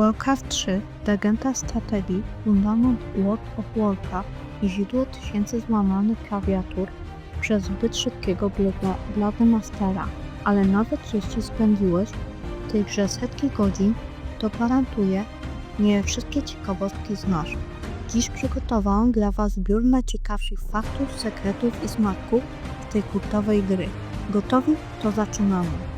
Warcraft 3 legenda strategii Fundament World of Warcraft i źródło tysięcy złamanych klawiatur przez zbyt szybkiego biega dla demastera, ale nawet jeśli spędziłeś grze setki godzin, to gwarantuję, nie wszystkie ciekawostki znasz. Dziś przygotowałam dla Was zbiór najciekawszych faktów, sekretów i smaków z tej kultowej gry. Gotowi? To zaczynamy.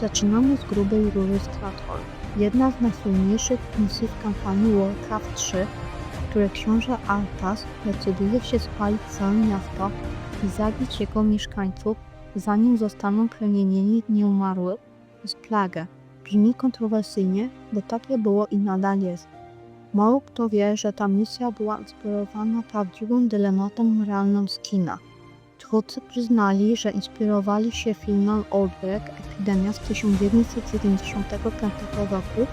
Zaczynamy z grubej rury Strathold. Jedna z najsłynniejszych misji w kampanii Warcraft 3, w której książę Arthas decyduje się spalić całe miasto i zabić jego mieszkańców, zanim zostaną plemienieni nieumarłych z plagę. Brzmi kontrowersyjnie, bo takie było i nadal jest. Mało kto wie, że ta misja była inspirowana prawdziwym dylematem moralnym z kina. Twórcy przyznali, że inspirowali się filmem Outbreak Epidemia z 1975 roku,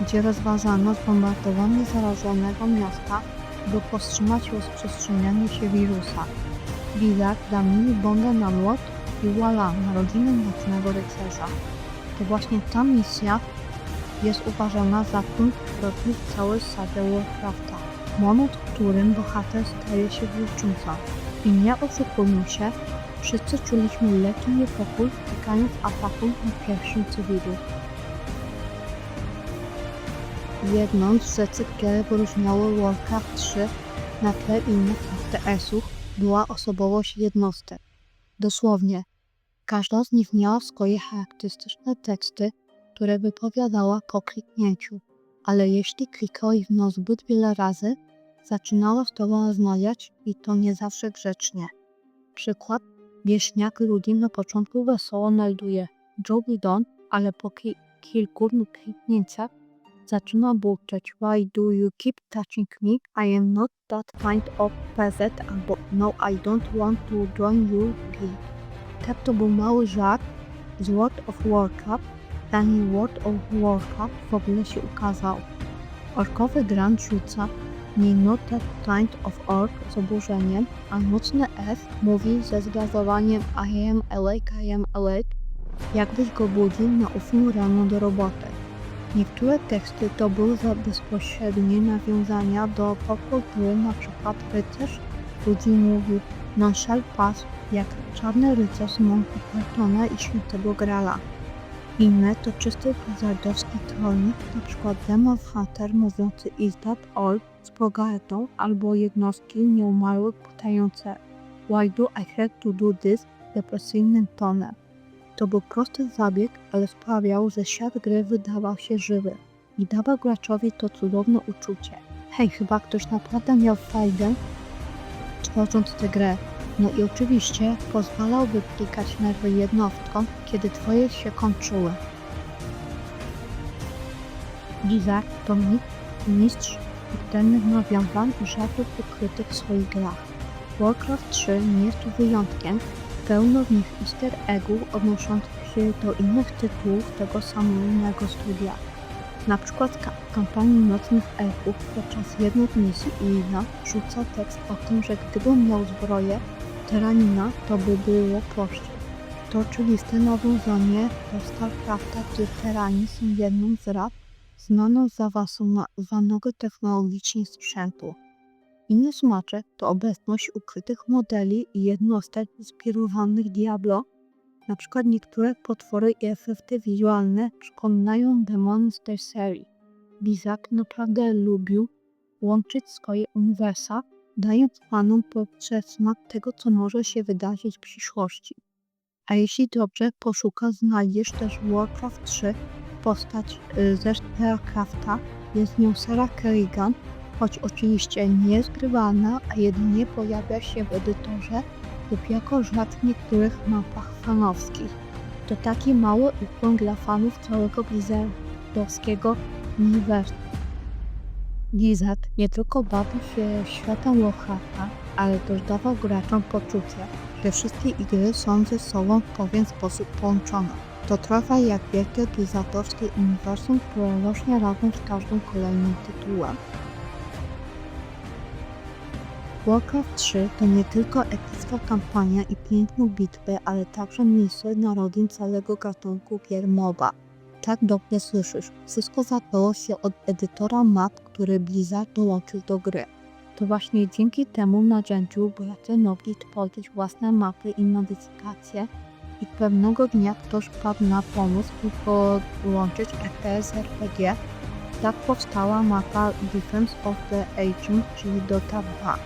gdzie rozważano zbombardowanie zarażonego miasta, by powstrzymać rozprzestrzenianie się wirusa. Blizzard zamienił bombę na młot i voila, narodziny Nocnego Rycerza. To właśnie ta misja jest uważana za punkt zwrotny w całej sadzie Warcrafta. Moment, w którym bohater staje się wilczycą. I nie oszukujmy się, wszyscy czuliśmy lekki niepokój, tykając ataku na pierwszym cywilu. Jedną z rzeczy, które wyróżniały Warcraft 3 na tle innych RTS-ów była osobowość jednostek. Dosłownie, każda z nich miała swoje charakterystyczne teksty, które wypowiadała po kliknięciu, ale jeśli klikałeś w no zbyt wiele razy, zaczynała z tobą rozmawiać i to nie zawsze grzecznie. Przykład, wieśniak ludzi na początku wesoło melduje Joe Bidon, ale po ki kilku kliknięciach zaczyna burczeć Why do you keep touching me? I am not that kind of peasant albo No I don't want to join your guild. Tak to był mały żart z World of Warcraft, zanim World of Warcraft w ogóle się ukazał. Orkowy Grand rzuca nie not that kind of orc z oburzeniem, a mocne F mówi ze zgazowaniem I am awake, I am awake, jakbyś go budził na ósmą rano do roboty. Niektóre teksty to były za bezpośrednie nawiązania do popkultury, na przykład rycerz ludzi mówił non shall pass, jak czarny rycerz Monty Pythona i Świętego Grala. Inne to czysty blizzardowski trolling, np. Demon Hunter mówiący that all z pogardą albo jednostki nieumarłych pytające Why do I have to do this depresyjnym tonem. To był prosty zabieg, ale sprawiał, że świat gry wydawał się żywy i dawał graczowi to cudowne uczucie. Hej, chyba ktoś naprawdę miał fajdę tworząc tę grę. No i oczywiście pozwalał wyplikać nerwy jednostkom, kiedy twoje się kończyły. Blizzard to mit- mistrz subtelnych nawiązań i żartów ukrytych w swoich grach. Warcraft 3 nie jest tu wyjątkiem, pełno w nich easter eggów odnoszących się do innych tytułów tego samego studia. Na przykład ka- kampanii Nocnych Elfów podczas jednej misji Ilina rzuca tekst o tym, że gdybym miał zbroję Tyranina, to by było prościej. To oczywiste nawiązanie do StarCrafta, gdzie Terani są jedną z rad znaną z zaawansowanego technologicznie sprzętu. Inny smaczek to obecność ukrytych modeli i jednostek inspirowanych Diablo. Na przykład niektóre potwory i efekty wizualne przypominają demony z tej serii. Blizzard naprawdę lubił łączyć swoje uniwersa, dając fanom przedsmak tego, co może się wydarzyć w przyszłości. A jeśli dobrze poszukasz, znajdziesz też Warcraft 3 postać y, ze StarCrafta, jest nią Sarah Kerrigan, choć oczywiście nie jest a jedynie pojawia się w edytorze lub jako żart w niektórych mapach fanowskich. To taki mały ukłon dla fanów całego blizzardowskiego uniwersum. Blizzard nie tylko bawił się światem Warcrafta, ale też dawał graczom poczucie, że wszystkie gry są ze sobą w pewien sposób połączone. To trwa jak wielkie blizzardowskie uniwersum, które rośnie razem z każdym kolejnym tytułem. Warcraft 3 to nie tylko epicka kampania i piękne bitwy, ale także miejsce narodzin całego gatunku gier MOBA. Tak dobrze słyszysz. Wszystko zaczęło się od edytora map, który Blizzard dołączył do gry. To właśnie dzięki temu narzędziu bracia mogli tworzyć własne mapy i modyfikacje i pewnego dnia ktoś wpadł na pomysł, by podłączyć RTS RPG. Tak powstała mapa Defense of the Ancient, czyli Dota 2.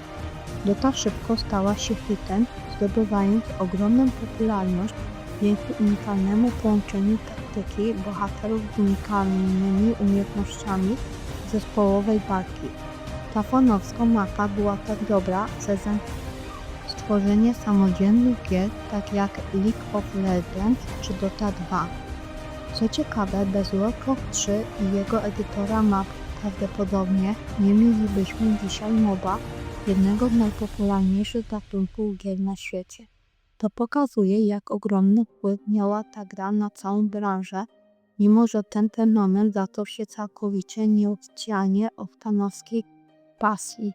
Dota szybko stała się hitem, zdobywając ogromną popularność dzięki unikalnemu połączeniu taktyki bohaterów z unikalnymi umiejętnościami zespołowej walki. Ta fanowska mapa była tak dobra przez stworzenie samodzielnych gier tak jak League of Legends czy Dota 2. Co ciekawe, bez Warcraft 3 i jego edytora map prawdopodobnie nie mielibyśmy dzisiaj MOBA, jednego z najpopularniejszych gatunków gier na świecie. To pokazuje, jak ogromny wpływ miała ta gra na całą branżę, mimo że ten fenomen zaczął się całkowicie nieoficjalnie od fanowskiej pasji.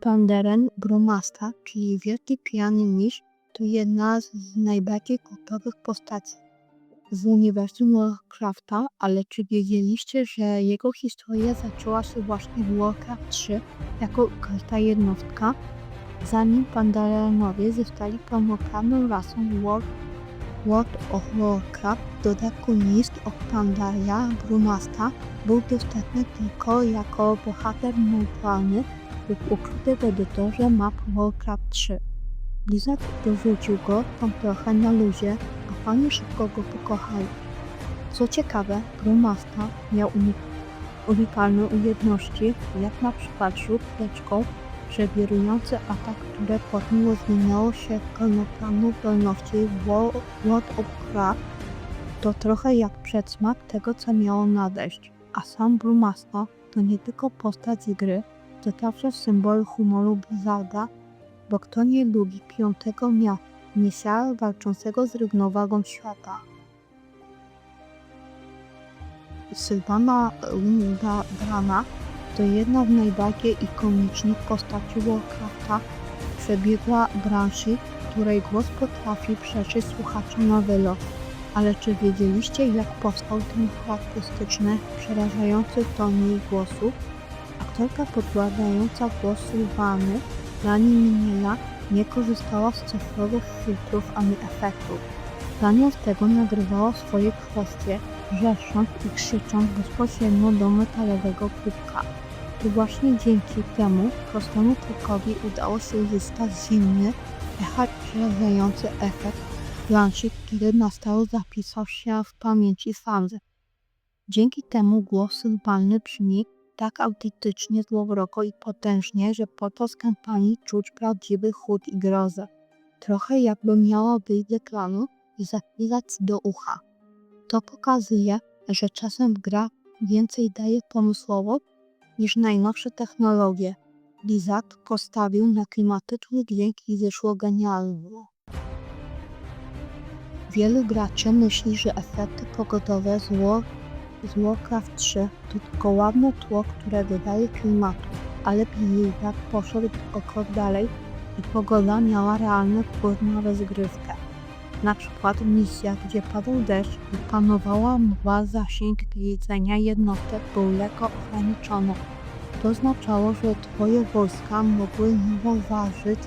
Panderen Bromasta, czyli wielki pijany miś, to jedna z najbardziej kultowych postaci z uniwersum Warcrafta, ale czy wiedzieliście, że jego historia zaczęła się właśnie w Warcraft 3 jako ukryta jednostka? Zanim Pandarenowie zostali pełnoprawną rasą World, World of Warcraft, w dodatku list od Pandaria Brumasta był dostępny tylko jako bohater neutralny lub ukryty w edytorze map Warcraft 3. Blizzard dorzucił go tam trochę na luzie, fani szybko go pokochali. Co ciekawe, Brumasta miał unik- unikalne umiejętności, jak na przykład rzut teczką, atak, które potem zmieniało się w w Wo- World of Warcraft. To trochę jak przedsmak tego, co miało nadejść. A sam Brumasta to nie tylko postać z gry, to także symbol humoru Blizzarda, bo kto nie lubi piątego mia misia walczącego z równowagą świata. Sylwana Linda Brana to jedna z najbardziej ikonicznych postaci Warcrafta, przebiegła branży, której głos potrafi przeczyć słuchaczom na wylot. Ale czy wiedzieliście, jak powstał ten charakterystyczny, przerażający ton jej głosu? Aktorka podkładająca głos Sylwany, Lani Miniela, nie korzystała z cyfrowych filtrów ani efektów. Zamiast tego nagrywała swoje kwestie, wrzeszcząc i krzycząc bezpośrednio do metalowego kubka. To właśnie dzięki temu prostemu trukowi udało się uzyskać zimny, przerażający efekt planszy, który na stałe zapisał się w pamięci fanzy. Dzięki temu głos sylwalny brzmi tak autentycznie złowrogo i potężnie, że podczas kampanii czuć prawdziwy chłód i grozę. Trochę jakby miała wyjść z ekranu i zapisać do ucha. To pokazuje, że czasem gra więcej daje pomysłowo niż najnowsze technologie. Blizzard postawił na klimatyczny dźwięk i wyszło genialnie. Wielu graczy myśli, że efekty pogodowe z, War, z Warcraft 3 to ładne tło, które dodaje klimatu, ale Blizzard poszedł o krok dalej i pogoda miała realny wpływ na rozgrywkę. Na przykład w misjach, gdzie padł deszcz i panowała mgła, zasięg widzenia jednostek był lekko ograniczony. To oznaczało, że twoje wojska mogły nie zauważyć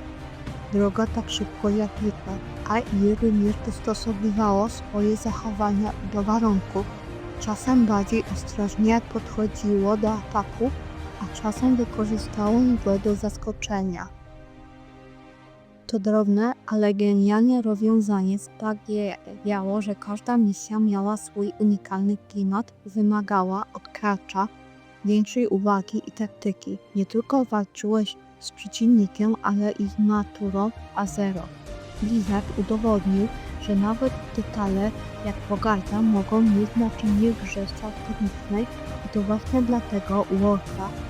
droga tak szybko jak zwykle, a i również dostosowywało swoje zachowania do warunków. Czasem bardziej ostrożnie podchodziło do ataku, a czasem wykorzystało mgłę do zaskoczenia. To drobne, ale genialne rozwiązanie sprawiało, że każda misja miała swój unikalny klimat, wymagała od gracza większej uwagi i taktyki. Nie tylko walczyłeś z przeciwnikiem, ale i z naturą a zero. Blizzard udowodnił, że nawet detale jak pogarda mogą mieć znaczenie w grze strategicznej i to właśnie dlatego Warcraft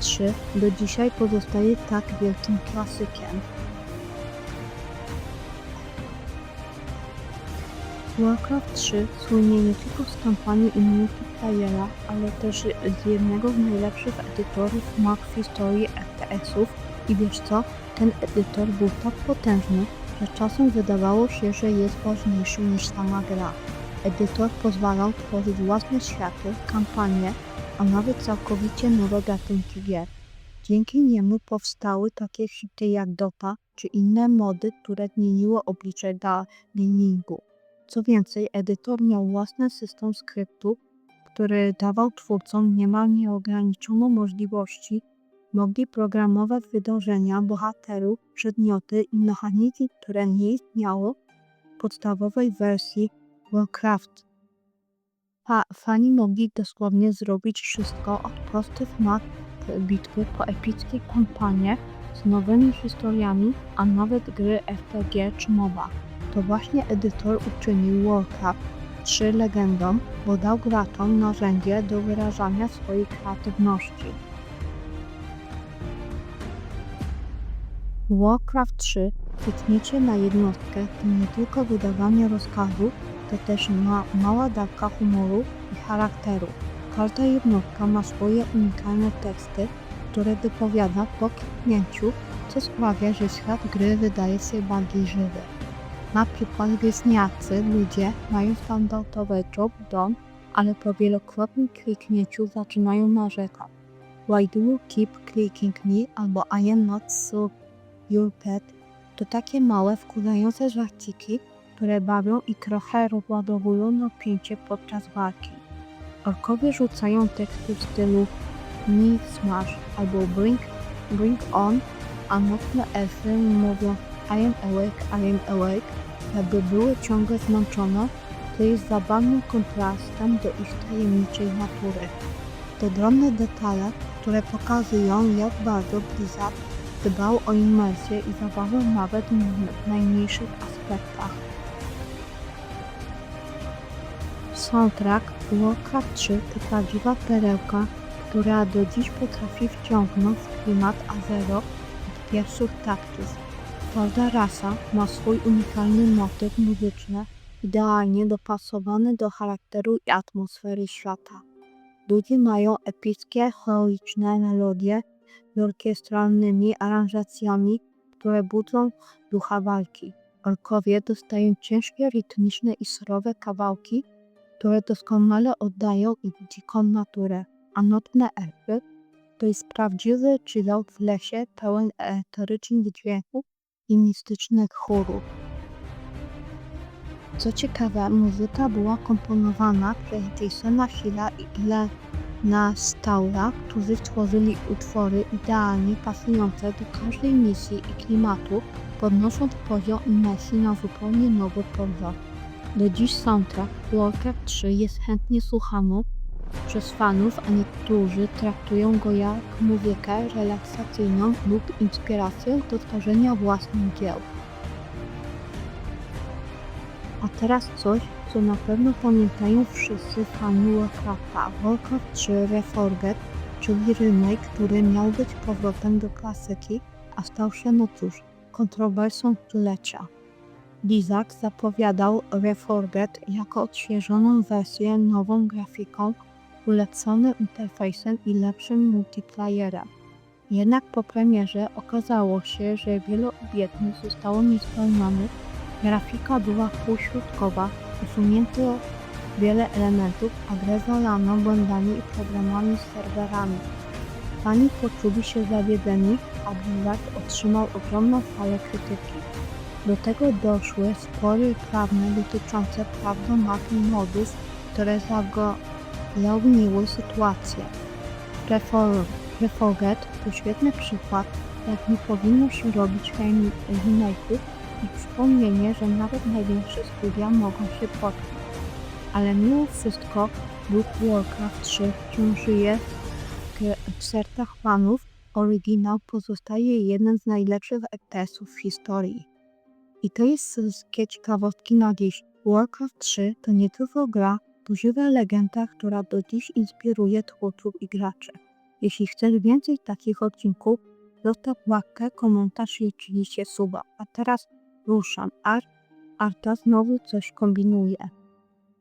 3 do dzisiaj pozostaje tak wielkim klasykiem. Warcraft 3 słynie nie tylko z kampanii i multiplayera, ale też z jednego z najlepszych edytorów map w historii RTS-ów i wiesz co? Ten edytor był tak potężny, że czasem wydawało się, że jest ważniejszy niż sama gra. Edytor pozwalał tworzyć własne światy, kampanie, a nawet całkowicie nowe gatunki gier. Dzięki niemu powstały takie hity jak Dota czy inne mody, które zmieniły oblicze gamingu. Co więcej, edytor miał własny system skryptu, który dawał twórcom niemal nieograniczoną możliwości, mogli programować wydarzenia, bohaterów, przedmioty i mechaniki, które nie istniało w podstawowej wersji Warcraft. Fa fani mogli dosłownie zrobić wszystko od prostych map bitwy po epickie kampanie z nowymi historiami, a nawet gry RPG czy MOBA. To właśnie edytor uczynił Warcraft 3 legendą, bo dał graczom narzędzie do wyrażania swojej kreatywności. Warcraft 3 kliknięcie na jednostkę to nie tylko wydawanie rozkazów, to też ma mała dawka humoru i charakteru. Każda jednostka ma swoje unikalne teksty, które wypowiada po kliknięciu, co sprawia, że świat gry wydaje się bardziej żywy. Na przykład wieśniacy ludzie mają standardowy job dom, ale po wielokrotnym kliknięciu zaczynają narzekać. Why do you keep clicking me? albo I am not so your pet to takie małe, wkurzające żarciki, które bawią i trochę rozładowują napięcie podczas walki. Orkowie rzucają teksty w stylu Me Smash albo Bring, bring On, a nocne elfy mówią I am awake, I am awake, jakby były ciągle zmęczone, to jest zabawnym kontrastem do ich tajemniczej natury. To drobne detale, które pokazują jak bardzo Blizzard dbał o imersję i zabawę nawet w najmniejszych aspektach. Soundtrack Warcraft 3 to prawdziwa perełka, która do dziś potrafi wciągnąć w klimat Azero od pierwszych taktów. Każda rasa ma swój unikalny motyw muzyczny, idealnie dopasowany do charakteru i atmosfery świata. Ludzie mają epickie, heroiczne melodie z orkiestralnymi aranżacjami, które budzą ducha walki. Orkowie dostają ciężkie, rytmiczne i surowe kawałki, które doskonale oddają ich dziką naturę, a nocne elfy to jest prawdziwy chillout w lesie pełen eterycznych dźwięków i mistycznych chórów. Co ciekawe, muzyka była komponowana przez Jasona Hilla i Glena Staura, którzy stworzyli utwory idealnie pasujące do każdej misji i klimatu, podnosząc poziom imersji na zupełnie nowy poziom. Do dziś soundtrack Warcraft 3 jest chętnie słuchany przez fanów, a niektórzy traktują go jak muzykę relaksacyjną lub inspirację do tworzenia własnych dzieł. A teraz coś, co na pewno pamiętają wszyscy fani Warcrafta. Warcraft 3 Reforged, czyli remake, który miał być powrotem do klasyki, a stał się no cóż, kontrowersją stulecia. Blizzard zapowiadał Reforged jako odświeżoną wersję nową grafiką, ulepszonym interfejsem i lepszym multiplayerem. Jednak po premierze okazało się, że wiele obietnic zostało niespełnionych, grafika była półśrodkowa, usunięto wiele elementów, a grę zalano błędami i problemami z serwerami. Fani poczuli się zawiedzeni, a Blizzard otrzymał ogromną falę krytyki. Do tego doszły spory prawne dotyczące praw do map i modów, które zaogniły sytuację. Reforget to świetny przykład, jak nie powinno się robić remake'ów i przypomnienie, że nawet największe studia mogą się potknąć. Ale mimo wszystko duch Warcraft 3 wciąż żyje w sercach fanów. Oryginał pozostaje jednym z najlepszych FPS-ów w historii. I to jest wszystkie ciekawostki na dziś. Warcraft 3 to nie tylko gra, to żywa legenda, która do dziś inspiruje twórców i graczy. Jeśli chcesz więcej takich odcinków, zostaw łapkę, komentarz i oczywiście suba. A teraz ruszam. Art, Arta znowu coś kombinuje.